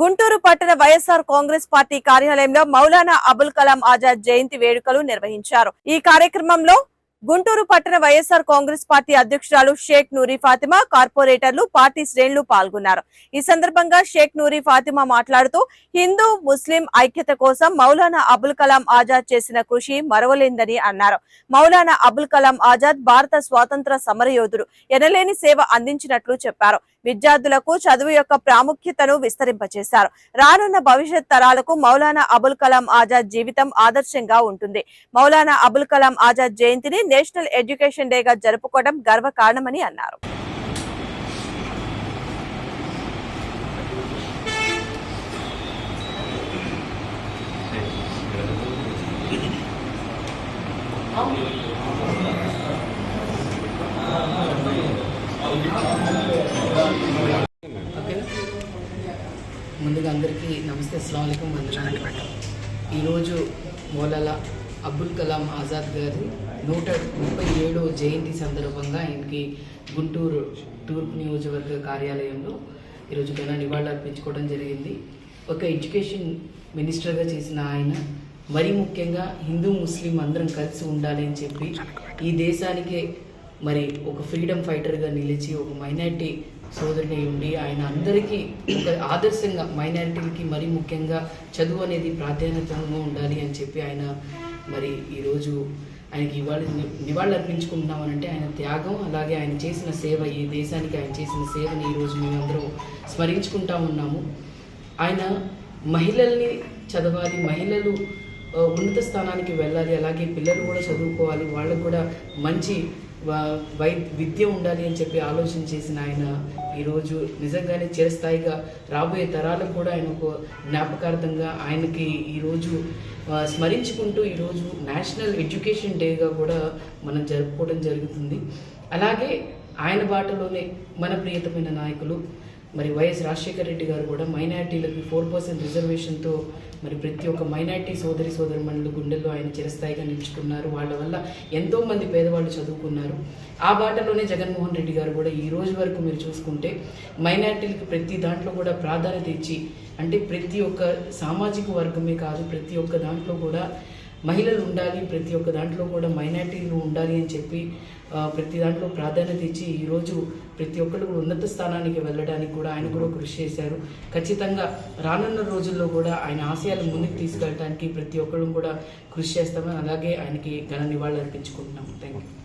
గుంటూరు పట్టణ వైఎస్ఆర్ కాంగ్రెస్ పార్టీ కార్యాలయంలో మౌలానా అబుల్ కలాం ఆజాద్ జయంతి వేడుకలు నిర్వహించారు. ఈ కార్యక్రమంలో గుంటూరు పట్టణ వైఎస్ఆర్ కాంగ్రెస్ పార్టీ అధ్యక్షురాలు షేక్ నూరి ఫాతిమా కార్పొరేటర్లు పార్టీ శ్రేణులు పాల్గొన్నారు. ఈ సందర్భంగా షేక్ నూరి ఫాతిమా మాట్లాడుతూ హిందూ ముస్లిం ఐక్యత కోసం మౌలానా అబుల్ కలాం ఆజాద్ చేసిన కృషి మరవలేందని అన్నారు. మౌలానా అబుల్ కలాం ఆజాద్ భారత స్వాతంత్ర సమరయోధుడు ఎనలేని సేవ అందించినట్లు చెప్పారు. విద్యార్థులకు చదువు యొక్క ప్రాముఖ్యతను విస్తరింపచేశారు. రానున్న భవిష్యత్ తరాలకు మౌలానా అబుల్ కలాం ఆజాద్ జీవితం ఆదర్శంగా ఉంటుంది. మౌలానా అబుల్ కలాం ఆజాద్ జయంతిని నేషనల్ ఎడ్యుకేషన్ డేగా జరుపుకోవడం గర్వకారణమని అన్నారు. ఓకేనా ముందుగా అందరికీ నమస్తే అస్సలం అయికం వందనాలు ఈరోజు మౌలాలా అబ్దుల్ కలాం ఆజాద్ గారి నూట ముప్పై ఏడో జయంతి సందర్భంగా ఆయనకి గుంటూరు తూర్పు నియోజకవర్గ కార్యాలయంలో ఈరోజు ఘన నివాళులు అర్పించుకోవడం జరిగింది. ఒక ఎడ్యుకేషన్ మినిస్టర్గా చేసిన ఆయన మరీ ముఖ్యంగా హిందూ ముస్లిం అందరం కలిసి ఉండాలి అని చెప్పి ఈ దేశానికే మరి ఒక ఫ్రీడమ్ ఫైటర్గా నిలిచి ఒక మైనారిటీ సోదరుని ఉండి ఆయన అందరికీ ఒక ఆదర్శంగా మైనారిటీలకి మరీ ముఖ్యంగా చదువు అనేది ప్రాధాన్యతంగా ఉండాలి అని చెప్పి ఆయన మరి ఈరోజు ఆయనకి ఇవాళ నివాళులు అర్పించుకుంటున్నామనంటే ఆయన త్యాగం అలాగే ఆయన చేసిన సేవ ఈ దేశానికి ఆయన చేసిన సేవని ఈరోజు మేమందరం స్మరించుకుంటా ఉన్నాము. ఆయన మహిళల్ని చదవాలి మహిళలు ఉన్నత స్థానానికి వెళ్ళాలి అలాగే పిల్లలు కూడా చదువుకోవాలి వాళ్ళకు కూడా మంచి వై విద్య ఉండాలి అని చెప్పి ఆలోచన చేసిన ఆయన ఈరోజు నిజంగానే చిరస్థాయిగా రాబోయే తరాలకు కూడా ఆయనకు జ్ఞాపకార్థంగా ఆయనకి ఈరోజు స్మరించుకుంటూ ఈరోజు నేషనల్ ఎడ్యుకేషన్ డేగా కూడా మనం జరుపుకోవడం జరుగుతుంది. అలాగే ఆయన బాటలోనే మన ప్రియతమైన నాయకులు మరి వైఎస్ రాజశేఖర రెడ్డి గారు కూడా మైనార్టీలకు ఫోర్ పర్సెంట్ రిజర్వేషన్తో మరి ప్రతి ఒక్క మైనార్టీ సోదరి సోదరిమణులు గుండెల్లో ఆయన చిరస్థాయిగా నిలుచుకున్నారు. వాళ్ళ వల్ల ఎంతోమంది పేదవాళ్ళు చదువుకున్నారు. ఆ బాటలోనే జగన్మోహన్ రెడ్డి గారు కూడా ఈ రోజు వరకు మీరు చూసుకుంటే మైనార్టీలకు ప్రతి దాంట్లో కూడా ప్రాధాన్యత ఇచ్చి అంటే ప్రతి ఒక్క సామాజిక వర్గమే కాదు ప్రతి ఒక్క దాంట్లో కూడా మహిళలు ఉండాలి ప్రతి ఒక్క దాంట్లో కూడా మైనార్టీలు ఉండాలి అని చెప్పి ప్రతి దాంట్లో ప్రాధాన్యత ఇచ్చి ఈరోజు ప్రతి ఒక్కరు కూడా ఉన్నత స్థానానికి వెళ్ళడానికి కూడా ఆయన కూడా కృషి చేశారు. ఖచ్చితంగా రానున్న రోజుల్లో కూడా ఆయన ఆశయాలు ముందుకు తీసుకెళ్ళడానికి ప్రతి ఒక్కరు కూడా కృషి చేస్తామని అలాగే ఆయనకి ఘన నివాళులు అర్పించుకుంటున్నాము థ్యాంక్ యూ